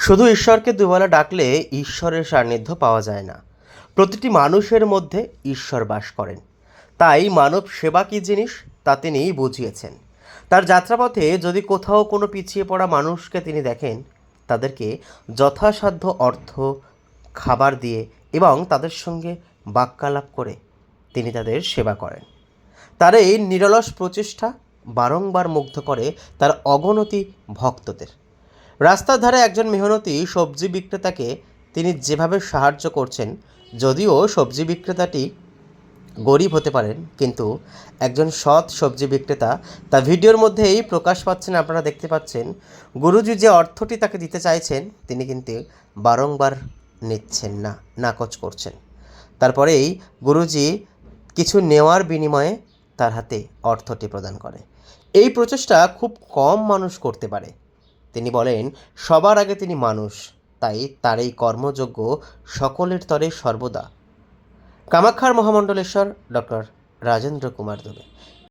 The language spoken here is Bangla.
শুধু ঈশ্বরকে দুবেলা ডাকলে ঈশ্বরের সান্নিধ্য পাওয়া যায় না। প্রতিটি মানুষের মধ্যে ঈশ্বর বাস করেন। তাই মানব সেবা কী জিনিস তা তিনি বুঝিয়েছেন। তার যাত্রাপথে যদি কোথাও কোনো পিছিয়ে পড়া মানুষকে তিনি দেখেন, তাদেরকে যথাসাধ্য অর্থ, খাবার দিয়ে এবং তাদের সঙ্গে বাক্যালাপ করে তিনি তাদের সেবা করেন। তার এই নিরলস প্রচেষ্টা বারংবার মুগ্ধ করে তার অগণতি ভক্তদের। রাস্তার ধারে একজন মেহনতি সবজি বিক্রেতাকে তিনি যেভাবে সাহায্য করছেন, যদিও সবজি বিক্রেতাটি গরিব হতে পারেন, কিন্তু একজন সৎ সবজি বিক্রেতা তা ভিডিওর মধ্যেই প্রকাশ পাচ্ছেন, আপনারা দেখতে পাচ্ছেন। গুরুজি যে অর্থটি তাকে দিতে চাইছেন, তিনি কিন্তু বারংবার নিচ্ছেন না, নাকচ করছেন। তারপরেই গুরুজি কিছু নেওয়ার বিনিময়ে তার হাতে অর্থটি প্রদান করে। এই প্রচেষ্টা খুব কম মানুষ করতে পারে। তিনি বলেন, সবার আগে তিনি মানুষ, তাই তার এই কর্মযোগ্য সকলের তরে সর্বদা। কামাখ্যার মহামণ্ডলেশ্বর, ডক্টর রাজেন্দ্র কুমার দুবে।